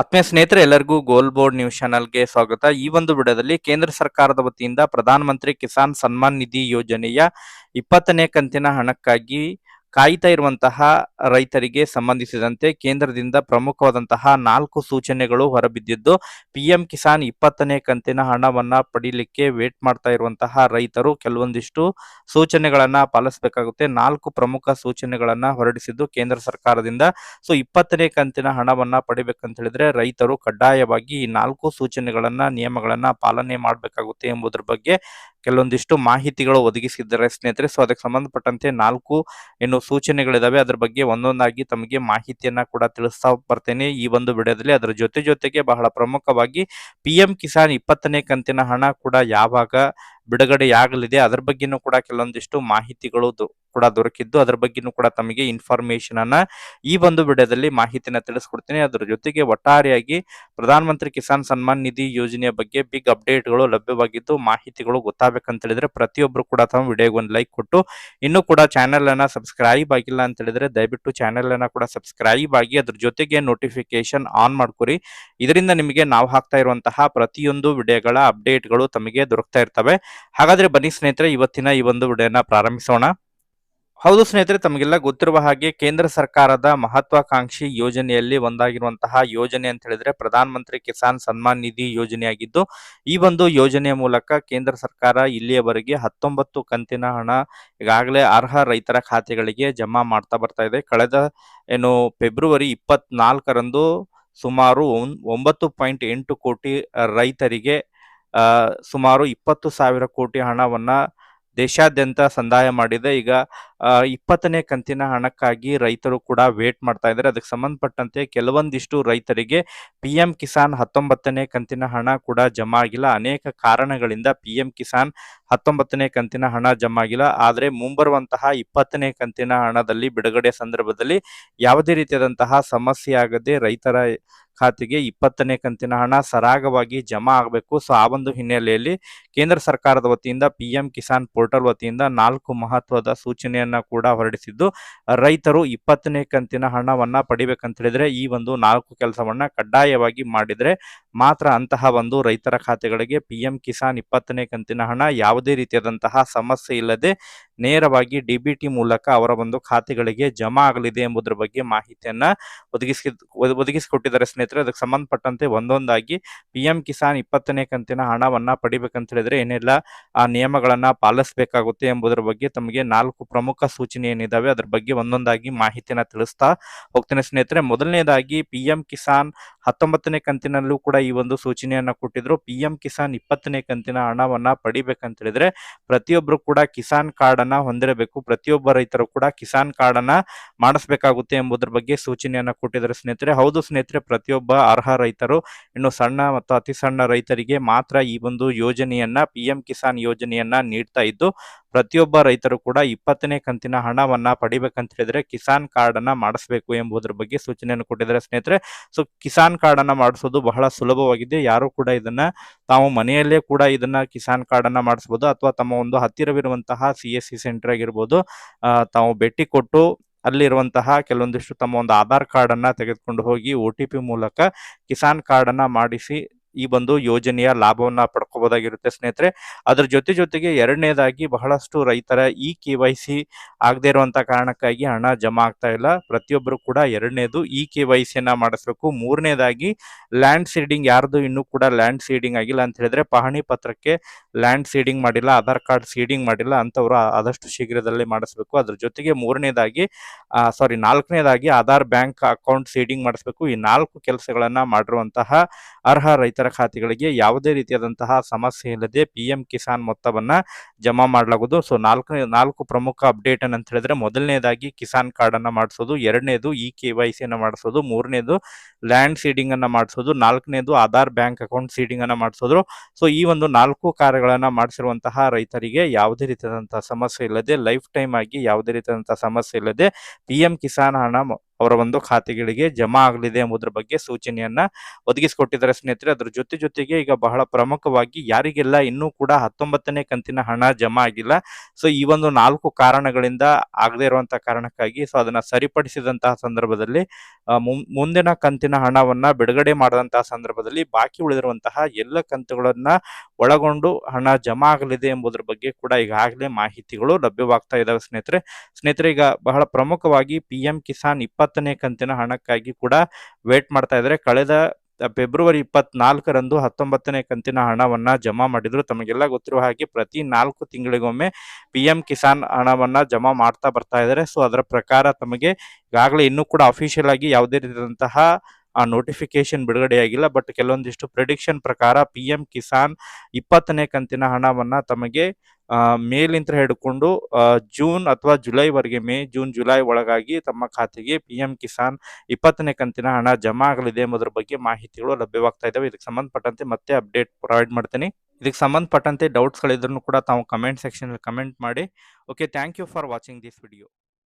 ಆತ್ಮೀಯ ಸ್ನೇಹಿತರೆ, ಎಲ್ಲರಿಗೂ ಗೋಲ್ ಬೋರ್ಡ್ ನ್ಯೂಸ್ ಚಾನಲ್ಗೆ ಸ್ವಾಗತ. ಈ ಒಂದು ವಿಡಿಯೋದಲ್ಲಿ ಕೇಂದ್ರ ಸರ್ಕಾರದ ವತಿಯಿಂದ ಪ್ರಧಾನಮಂತ್ರಿ ಕಿಸಾನ್ ಸನ್ಮಾನ್ ನಿಧಿ ಯೋಜನೆಯ ಇಪ್ಪತ್ತನೇ ಕಂತಿನ ಹಣಕ್ಕಾಗಿ ಕಾಯ್ತಾ ಇರುವಂತಹ ರೈತರಿಗೆ ಸಂಬಂಧಿಸಿದಂತೆ ಕೇಂದ್ರದಿಂದ ಪ್ರಮುಖವಾದಂತಹ ನಾಲ್ಕು ಸೂಚನೆಗಳು ಹೊರಬಿದ್ದಿದ್ದು, ಪಿಎಂ ಕಿಸಾನ್ ಇಪ್ಪತ್ತನೇ ಕಂತಿನ ಹಣವನ್ನ ಪಡೀಲಿಕ್ಕೆ ವೇಟ್ ಮಾಡ್ತಾ ಇರುವಂತಹ ರೈತರು ಕೆಲವೊಂದಿಷ್ಟು ಸೂಚನೆಗಳನ್ನ ಪಾಲಿಸಬೇಕಾಗುತ್ತೆ. ನಾಲ್ಕು ಪ್ರಮುಖ ಸೂಚನೆಗಳನ್ನ ಹೊರಡಿಸಿದ್ದು ಕೇಂದ್ರ ಸರ್ಕಾರದಿಂದ. ಸೊ, ಇಪ್ಪತ್ತನೇ ಕಂತಿನ ಹಣವನ್ನ ಪಡಿಬೇಕಂತ ಹೇಳಿದ್ರೆ ರೈತರು ಕಡ್ಡಾಯವಾಗಿ ಈ ನಾಲ್ಕು ಸೂಚನೆಗಳನ್ನ, ನಿಯಮಗಳನ್ನ ಪಾಲನೆ ಮಾಡಬೇಕಾಗುತ್ತೆ ಎಂಬುದರ ಬಗ್ಗೆ ಕೆಲವೊಂದಿಷ್ಟು ಮಾಹಿತಿಗಳು ಒದಗಿಸಿದ್ದಾರೆ ಸ್ನೇಹಿತರೆ. ಸೊ, ಅದಕ್ಕೆ ಸಂಬಂಧಪಟ್ಟಂತೆ ನಾಲ್ಕು ಏನು ಸೂಚನೆಗಳಿದಾವೆ. ಅದ್ರ ಬಗ್ಗೆ ಒಂದೊಂದಾಗಿ ತಮಗೆ ಮಾಹಿತಿಯನ್ನ ಕೂಡ ತಿಳಿಸ್ತಾ ಬರ್ತೇನೆ ಈ ಒಂದು ವಿಡಿಯೋದಲ್ಲಿ. ಅದರ ಜೊತೆ ಜೊತೆಗೆ ಬಹಳ ಪ್ರಮುಖವಾಗಿ ಪಿ ಕಿಸಾನ್ ಇಪ್ಪತ್ತನೇ ಕಂತಿನ ಹಣ ಕೂಡ ಯಾವಾಗ ಬಿಡುಗಡೆಯಾಗಲಿದೆ, ಅದರ ಬಗ್ಗೆನೂ ಕೂಡ ಕೆಲವೊಂದಿಷ್ಟು ಮಾಹಿತಿಗಳು ಕೂಡ ದೊರಕಿದ್ದು. ಅದರ ಬಗ್ಗೆನೂ ಕೂಡ ತಮಗೆ ಇನ್ಫಾರ್ಮೇಶನ್ ಅನ್ನ ಈ ಒಂದು ವಿಡಿಯೋದಲ್ಲಿ ಮಾಹಿತಿನ ತಿಳಿಸ್ಕೊಡ್ತೀನಿ. ಅದರ ಜೊತೆಗೆ ಒಟ್ಟಾರೆಯಾಗಿ ಪ್ರಧಾನಮಂತ್ರಿ ಕಿಸಾನ್ ಸನ್ಮಾನ್ ನಿಧಿ ಯೋಜನೆಯ ಬಗ್ಗೆ ಬಿಗ್ ಅಪ್ಡೇಟ್ಗಳು ಲಭ್ಯವಾಗಿದ್ದು, ಮಾಹಿತಿಗಳು ಗೊತ್ತಾಗಬೇಕಂತ ಹೇಳಿದ್ರೆ ಪ್ರತಿಯೊಬ್ಬರು ಕೂಡ ತಮ್ಮ ವಿಡಿಯೋಗೆ ಒಂದು ಲೈಕ್ ಕೊಟ್ಟು, ಇನ್ನೂ ಕೂಡ ಚಾನೆಲ್ ಅನ್ನ ಸಬ್ಸ್ಕ್ರೈಬ್ ಆಗಿಲ್ಲ ಅಂತ ಹೇಳಿದ್ರೆ ದಯವಿಟ್ಟು ಚಾನೆಲ್ ಅನ್ನ ಕೂಡ ಸಬ್ಸ್ಕ್ರೈಬ್ ಆಗಿ ಅದ್ರ ಜೊತೆಗೆ ನೋಟಿಫಿಕೇಶನ್ ಆನ್ ಮಾಡ್ಕೊರಿ. ಇದರಿಂದ ನಿಮಗೆ ನಾವು ಹಾಕ್ತಾ ಇರುವಂತಹ ಪ್ರತಿಯೊಂದು ವಿಡಿಯೋಗಳ ಅಪ್ಡೇಟ್ಗಳು ತಮಗೆ ದೊರಕ್ತಾ ಇರ್ತವೆ. ಹಾಗಾದ್ರೆ ಬನ್ನಿ ಸ್ನೇಹಿತರೆ, ಇವತ್ತಿನ ಈ ಒಂದು ವಿಡಿಯೋನ ಪ್ರಾರಂಭಿಸೋಣ. ಹೌದು ಸ್ನೇಹಿತರೆ, ತಮಗೆಲ್ಲ ಗೊತ್ತಿರುವ ಹಾಗೆ ಕೇಂದ್ರ ಸರ್ಕಾರದ ಮಹತ್ವಾಕಾಂಕ್ಷಿ ಯೋಜನೆಯಲ್ಲಿ ಒಂದಾಗಿರುವಂತಹ ಯೋಜನೆ ಅಂತ ಹೇಳಿದ್ರೆ ಪ್ರಧಾನ ಮಂತ್ರಿ ಕಿಸಾನ್ ಸನ್ಮಾನ್ ನಿಧಿ ಯೋಜನೆಯಾಗಿದ್ದು, ಈ ಒಂದು ಯೋಜನೆಯ ಮೂಲಕ ಕೇಂದ್ರ ಸರ್ಕಾರ ಇಲ್ಲಿಯವರೆಗೆ ಹತ್ತೊಂಬತ್ತು ಕಂತಿನ ಹಣ ಈಗಾಗಲೇ ಅರ್ಹ ರೈತರ ಖಾತೆಗಳಿಗೆ ಜಮಾ ಮಾಡ್ತಾ ಬರ್ತಾ ಇದೆ. ಕಳೆದ, ಏನು, ಫೆಬ್ರವರಿ ಇಪ್ಪತ್ನಾಲ್ಕರಂದು ಸುಮಾರು ಒಂಬತ್ತು ಪಾಯಿಂಟ್ ಎಂಟು ಕೋಟಿ ರೈತರಿಗೆ ಸುಮಾರು ಇಪ್ಪತ್ತು ಸಾವಿರ ಕೋಟಿ ಹಣವನ್ನ ದೇಶಾದ್ಯಂತ ಸಂದಾಯ ಮಾಡಿದೆ. ಈಗ ಇಪ್ಪತ್ತನೇ ಕಂತಿನ ಹಣಕ್ಕಾಗಿ ರೈತರು ಕೂಡ ವೇಟ್ ಮಾಡ್ತಾ ಇದ್ದಾರೆ. ಅದಕ್ಕೆ ಸಂಬಂಧಪಟ್ಟಂತೆ ಕೆಲವೊಂದಿಷ್ಟು ರೈತರಿಗೆ ಪಿ ಎಂ ಕಿಸಾನ್ ಹತ್ತೊಂಬತ್ತನೇ ಕಂತಿನ ಹಣ ಕೂಡ ಜಮಾ ಆಗಿಲ್ಲ. ಅನೇಕ ಕಾರಣಗಳಿಂದ ಪಿ ಎಂ ಕಿಸಾನ್ ಹತ್ತೊಂಬತ್ತನೇ ಕಂತಿನ ಹಣ ಜಮಾ ಆಗಿಲ್ಲ. ಆದರೆ ಮುಂಬರುವಂತಹ ಇಪ್ಪತ್ತನೇ ಕಂತಿನ ಹಣದಲ್ಲಿ ಬಿಡುಗಡೆ ಸಂದರ್ಭದಲ್ಲಿ ಯಾವುದೇ ರೀತಿಯಾದಂತಹ ಸಮಸ್ಯೆ ಆಗದೆ ರೈತರ ಖಾತೆಗೆ ಇಪ್ಪತ್ತನೇ ಕಂತಿನ ಹಣ ಸರಾಗವಾಗಿ ಜಮಾ ಆಗಬೇಕು. ಸೊ, ಆ ಒಂದು ಹಿನ್ನೆಲೆಯಲ್ಲಿ ಕೇಂದ್ರ ಸರ್ಕಾರದ ವತಿಯಿಂದ ಪಿ ಎಂ ಕಿಸಾನ್ ಪೋರ್ಟಲ್ ವತಿಯಿಂದ ನಾಲ್ಕು ಮಹತ್ವದ ಸೂಚನೆಯನ್ನ ಕೂಡ ಹೊರಡಿಸಿದ್ದು. ರೈತರು ಇಪ್ಪತ್ತನೇ ಕಂತಿನ ಹಣವನ್ನ ಪಡಿಬೇಕಂತ ಹೇಳಿದ್ರೆ ಈ ಒಂದು ನಾಲ್ಕು ಕೆಲಸವನ್ನ ಕಡ್ಡಾಯವಾಗಿ ಮಾಡಿದ್ರೆ ಮಾತ್ರ ಅಂತಹ ಒಂದು ರೈತರ ಖಾತೆಗಳಿಗೆ ಪಿ ಎಂ ಕಿಸಾನ್ ಇಪ್ಪತ್ತನೇ ಕಂತಿನ ಹಣ ಯಾವುದೇ ರೀತಿಯಾದಂತಹ ಸಮಸ್ಯೆ ಇಲ್ಲದೆ ನೇರವಾಗಿ ಡಿ ಬಿ ಟಿ ಮೂಲಕ ಅವರ ಒಂದು ಖಾತೆಗಳಿಗೆ ಜಮಾ ಆಗಲಿದೆ ಎಂಬುದರ ಬಗ್ಗೆ ಮಾಹಿತಿಯನ್ನ ಒದಗಿಸಿ ಒದ- ಒದಗಿಸಿಕೊಟ್ಟಿದ್ದಾರೆ ಸ್ನೇಹಿತರೆ. ಅದಕ್ಕೆ ಸಂಬಂಧಪಟ್ಟಂತೆ ಒಂದೊಂದಾಗಿ ಪಿ ಎಂ ಕಿಸಾನ್ ಇಪ್ಪತ್ತನೇ ಕಂತಿನ ಹಣವನ್ನ ಪಡಿಬೇಕಂತ ಹೇಳಿದ್ರೆ ಏನೆಲ್ಲ, ಆ ನಿಯಮಗಳನ್ನ ಪಾಲಿಸಬೇಕಾಗುತ್ತೆ ಎಂಬುದರ ಬಗ್ಗೆ ತಮಗೆ ನಾಲ್ಕು ಪ್ರಮುಖ ಸೂಚನೆ ಏನಿದಾವೆ, ಅದ್ರ ಬಗ್ಗೆ ಒಂದೊಂದಾಗಿ ಮಾಹಿತಿಯನ್ನ ತಿಳಿಸ್ತಾ ಹೋಗ್ತೇನೆ ಸ್ನೇಹಿತರೆ. ಮೊದಲನೇದಾಗಿ ಪಿ ಎಂ ಕಿಸಾನ್ ಹತ್ತೊಂಬತ್ತನೇ ಕಂತಿನಲ್ಲೂ ಕೂಡ ಈ ಒಂದು ಸೂಚನೆಯನ್ನ ಕೊಟ್ಟಿದ್ರು. ಪಿ ಎಂ ಕಿಸಾನ್ ಇಪ್ಪತ್ತನೇ ಕಂತಿನ ಹಣವನ್ನ ಪಡಿಬೇಕಂತ ಹೇಳಿದ್ರೆ ಪ್ರತಿಯೊಬ್ಬರು ಕೂಡ ಕಿಸಾನ್ ಕಾರ್ಡ್ ಅನ್ನ ಹೊಂದಿರಬೇಕು. ಪ್ರತಿಯೊಬ್ಬ ರೈತರು ಕೂಡ ಕಿಸಾನ್ ಕಾರ್ಡ್ ಅನ್ನ ಮಾಡಿಸಬೇಕಾಗುತ್ತೆ ಎಂಬುದರ ಬಗ್ಗೆ ಸೂಚನೆಯನ್ನ ಕೊಟ್ಟಿದ್ದಾರೆ ಸ್ನೇಹಿತರೆ. ಹೌದು ಸ್ನೇಹಿತರೆ, ಪ್ರತಿಯೊಬ್ಬ ಅರ್ಹ ರೈತರು, ಇನ್ನು ಸಣ್ಣ ಮತ್ತು ಅತಿ ಸಣ್ಣ ರೈತರಿಗೆ ಮಾತ್ರ ಈ ಒಂದು ಯೋಜನೆಯನ್ನ ಪಿ ಕಿಸಾನ್ ಯೋಜನೆಯನ್ನ ನೀಡ್ತಾ ಇದ್ದು ಪ್ರತಿಯೊಬ್ಬ ರೈತರು ಕೂಡ ಇಪ್ಪತ್ತನೇ ಕಂತಿನ ಹಣವನ್ನ ಪಡಿಬೇಕಂತ ಹೇಳಿದ್ರೆ ಕಿಸಾನ್ ಕಾರ್ಡ್ ಅನ್ನ ಮಾಡಿಸಬೇಕು ಎಂಬುದರ ಬಗ್ಗೆ ಸೂಚನೆಯನ್ನು ಕೊಟ್ಟಿದ್ದಾರೆ ಸ್ನೇಹಿತರೆ. ಸೊ ಕಿಸಾನ್ ಕಾರ್ಡ್ ಅನ್ನ ಮಾಡಿಸೋದು ಬಹಳ ಸುಲಭವಾಗಿದೆ. ಯಾರು ಕೂಡ ಇದನ್ನ ತಾವು ಮನೆಯಲ್ಲೇ ಕೂಡ ಇದನ್ನ ಕಿಸಾನ್ ಕಾರ್ಡ್ ಅನ್ನ ಮಾಡಿಸಬಹುದು ಅಥವಾ ತಮ್ಮ ಒಂದು ಹತ್ತಿರವಿರುವಂತಹ ಸಿ ಎಸ್ ಸಿ ಸೆಂಟರ್ ಆಗಿರ್ಬೋದು ತಾವು ಭೇಟಿ ಕೊಟ್ಟು ಅಲ್ಲಿರುವಂತಹ ಕೆಲವೊಂದಿಷ್ಟು ತಮ್ಮ ಒಂದು ಆಧಾರ್ ಕಾರ್ಡ್ ಅನ್ನ ತೆಗೆದುಕೊಂಡು ಹೋಗಿ ಒ ಟಿ ಪಿ ಮೂಲಕ ಕಿಸಾನ್ ಕಾರ್ಡ್ ಅನ್ನ ಮಾಡಿಸಿ ಈ ಒಂದು ಯೋಜನೆಯ ಲಾಭವನ್ನ ಪಡ್ಕೋಬಹುದಾಗಿರುತ್ತೆ ಸ್ನೇಹಿತರೆ. ಅದ್ರ ಜೊತೆ ಜೊತೆಗೆ ಎರಡನೇದಾಗಿ ಬಹಳಷ್ಟು ರೈತರ ಇ ಕೆ ವೈ ಸಿ ಆಗದೆ ಇರುವಂತ ಕಾರಣಕ್ಕಾಗಿ ಹಣ ಜಮಾ ಆಗ್ತಾ ಇಲ್ಲ. ಪ್ರತಿಯೊಬ್ಬರು ಕೂಡ ಎರಡನೇದು ಇ ಕೆ ವೈ ಸಿಯನ್ನ ಮಾಡಿಸ್ಬೇಕು. ಮೂರನೇದಾಗಿ ಲ್ಯಾಂಡ್ ಸೀಡಿಂಗ್ ಯಾರ್ದು ಇನ್ನೂ ಕೂಡ ಲ್ಯಾಂಡ್ ಸೀಡಿಂಗ್ ಆಗಿಲ್ಲ ಅಂತ ಹೇಳಿದ್ರೆ ಪಹಣಿ ಪತ್ರಕ್ಕೆ ಲ್ಯಾಂಡ್ ಸೀಡಿಂಗ್ ಮಾಡಿಲ್ಲ, ಆಧಾರ್ ಕಾರ್ಡ್ ಸೀಡಿಂಗ್ ಮಾಡಿಲ್ಲ ಅಂತವ್ರು ಆದಷ್ಟು ಶೀಘ್ರದಲ್ಲೇ ಮಾಡಿಸ್ಬೇಕು. ಅದ್ರ ಜೊತೆಗೆ ಮೂರನೇದಾಗಿ ಸಾರಿ ನಾಲ್ಕನೇದಾಗಿ ಆಧಾರ್ ಬ್ಯಾಂಕ್ ಅಕೌಂಟ್ ಸೀಡಿಂಗ್ ಮಾಡಿಸ್ಬೇಕು. ಈ ನಾಲ್ಕು ಕೆಲಸಗಳನ್ನ ಮಾಡಿರುವಂತಹ ಅರ್ಹ ರೈತರ ಖಾತೆಗಳಿಗೆ ಯಾವುದೇ ರೀತಿಯಾದಂತಹ ಸಮಸ್ಯೆ ಇಲ್ಲದೆ ಪಿ ಎಂ ಕಿಸಾನ್ ಮೊತ್ತವನ್ನ ಜಮಾ ಮಾಡಲಾಗುವುದು. ಸೊ ನಾಲ್ಕು ನಾಲ್ಕು ಪ್ರಮುಖ ಅಪ್ಡೇಟ್ ಅಂತ ಹೇಳಿದ್ರೆ ಮೊದಲನೇದಾಗಿ ಕಿಸಾನ್ ಕಾರ್ಡ್ ಅನ್ನ ಮಾಡಿಸೋದು, ಎರಡನೇದು ಇ ಕೆ ವೈ ಸಿ ಅನ್ನ ಮಾಡಿಸೋದು, ಮೂರನೇದು ಲ್ಯಾಂಡ್ ಸೀಡಿಂಗ್ ಅನ್ನ ಮಾಡಿಸೋದು, ನಾಲ್ಕನೇದು ಆಧಾರ್ ಬ್ಯಾಂಕ್ ಅಕೌಂಟ್ ಸೀಡಿಂಗ್ ಅನ್ನ ಮಾಡಿಸೋದು ಸೊ ಈ ಒಂದು ನಾಲ್ಕು ಕಾರ್ಯಗಳನ್ನ ಮಾಡಿಸಿರುವಂತಹ ರೈತರಿಗೆ ಯಾವುದೇ ರೀತಿಯಾದಂತಹ ಸಮಸ್ಯೆ ಇಲ್ಲದೆ ಲೈಫ್ ಟೈಮ್ ಆಗಿ ಯಾವುದೇ ರೀತಿಯಾದಂತಹ ಸಮಸ್ಯೆ ಇಲ್ಲದೆ ಪಿ ಕಿಸಾನ್ ಹಣ ಅವರ ಒಂದು ಖಾತೆಗಳಿಗೆ ಜಮಾ ಆಗಲಿದೆ ಎಂಬುದರ ಬಗ್ಗೆ ಸೂಚನೆಯನ್ನ ಒದಗಿಸಿಕೊಟ್ಟಿದ್ದಾರೆ ಸ್ನೇಹಿತರೆ. ಅದ್ರ ಜೊತೆ ಜೊತೆಗೆ ಈಗ ಬಹಳ ಪ್ರಮುಖವಾಗಿ ಯಾರಿಗೆಲ್ಲ ಇನ್ನೂ ಕೂಡ ಹತ್ತೊಂಬತ್ತನೇ ಕಂತಿನ ಹಣ ಜಮಾ ಆಗಿಲ್ಲ. ಸೊ, ಈ ಒಂದು ನಾಲ್ಕು ಕಾರಣಗಳಿಂದ ಆಗದೇ ಇರುವಂತಹ ಕಾರಣಕ್ಕಾಗಿ ಸೊ, ಅದನ್ನ ಸರಿಪಡಿಸಿದಂತಹ ಸಂದರ್ಭದಲ್ಲಿ ಮುಂದಿನ ಕಂತಿನ ಹಣವನ್ನ ಬಿಡುಗಡೆ ಮಾಡಿದಂತಹ ಸಂದರ್ಭದಲ್ಲಿ ಬಾಕಿ ಉಳಿದಿರುವಂತಹ ಎಲ್ಲ ಕಂತುಗಳನ್ನ ಒಳಗೊಂಡು ಹಣ ಜಮಾ ಆಗಲಿದೆ ಎಂಬುದರ ಬಗ್ಗೆ ಕೂಡ ಈಗಾಗಲೇ ಮಾಹಿತಿಗಳು ಲಭ್ಯವಾಗ್ತಾ ಇದಾವೆ ಸ್ನೇಹಿತರೆ. ಸ್ನೇಹಿತರೆ, ಈಗ ಬಹಳ ಪ್ರಮುಖವಾಗಿ ಪಿ ಕಿಸಾನ್ ಇಪ್ಪತ್ತನೇ ಕಂತಿನ ಹಣಕ್ಕಾಗಿ ಕೂಡ ವೇಟ್ ಮಾಡ್ತಾ ಇದ್ದಾರೆ. ಕಳೆದ ಫೆಬ್ರವರಿ ಇಪ್ಪತ್ನಾಲ್ಕರಂದು ಹತ್ತೊಂಬತ್ತನೇ ಕಂತಿನ ಹಣವನ್ನ ಜಮಾ ಮಾಡಿದ್ರು. ತಮಗೆಲ್ಲ ಗೊತ್ತಿರುವ ಹಾಗೆ ಪ್ರತಿ ನಾಲ್ಕು ತಿಂಗಳಿಗೊಮ್ಮೆ ಪಿ ಎಂ ಕಿಸಾನ್ ಹಣವನ್ನ ಜಮಾ ಮಾಡ್ತಾ ಬರ್ತಾ ಇದ್ದಾರೆ. ಸೊ ಅದರ ಪ್ರಕಾರ ತಮಗೆ ಈಗಾಗಲೇ ಇನ್ನೂ ಕೂಡ ಅಫಿಷಿಯಲ್ ಆಗಿ ಯಾವುದೇ ರೀತಿಯಾದಂತಹ, ಆ ನೋಟಿಫಿಕೇಶನ್ ಬಿಡುಗಡೆಯಾಗಿಲ್ಲ ಬಟ್ ಕೆಲವೊಂದಿಷ್ಟು ಪ್ರಿಡಿಕ್ಷನ್ ಪ್ರಕಾರ ಪಿ ಎಂ ಕಿಸಾನ್ ಇಪ್ಪತ್ತನೇ ಕಂತಿನ ಹಣವನ್ನ ತಮಗೆ ಮೇಲಿಂದ ಹಿಡ್ಕೊಂಡು ಜೂನ್ ಅಥವಾ ಜುಲೈವರೆಗೆ ಮೇ, ಜೂನ್, ಜುಲೈ ಒಳಗಾಗಿ ತಮ್ಮ ಖಾತೆಗೆ ಪಿ ಎಂ ಕಿಸಾನ್ ಇಪ್ಪತ್ತನೇ ಕಂತಿನ ಹಣ ಜಮಾ ಆಗಲಿದೆ ಎಂಬುದರ ಬಗ್ಗೆ ಮಾಹಿತಿಗಳು ಲಭ್ಯವಾಗ್ತಾ ಇದಾವೆ. ಇದಕ್ಕೆ ಸಂಬಂಧಪಟ್ಟಂತೆ ಮತ್ತೆ ಅಪ್ಡೇಟ್ ಪ್ರೊವೈಡ್ ಮಾಡ್ತೀನಿ. ಇದಕ್ಕೆ ಸಂಬಂಧಪಟ್ಟಂತೆ ಡೌಟ್ಸ್ಗಳಿದ್ರೂ ಕೂಡ ತಾವು ಕಮೆಂಟ್ ಸೆಕ್ಷನ್ ಕಮೆಂಟ್ ಮಾಡಿ. Okay thank you for watching this video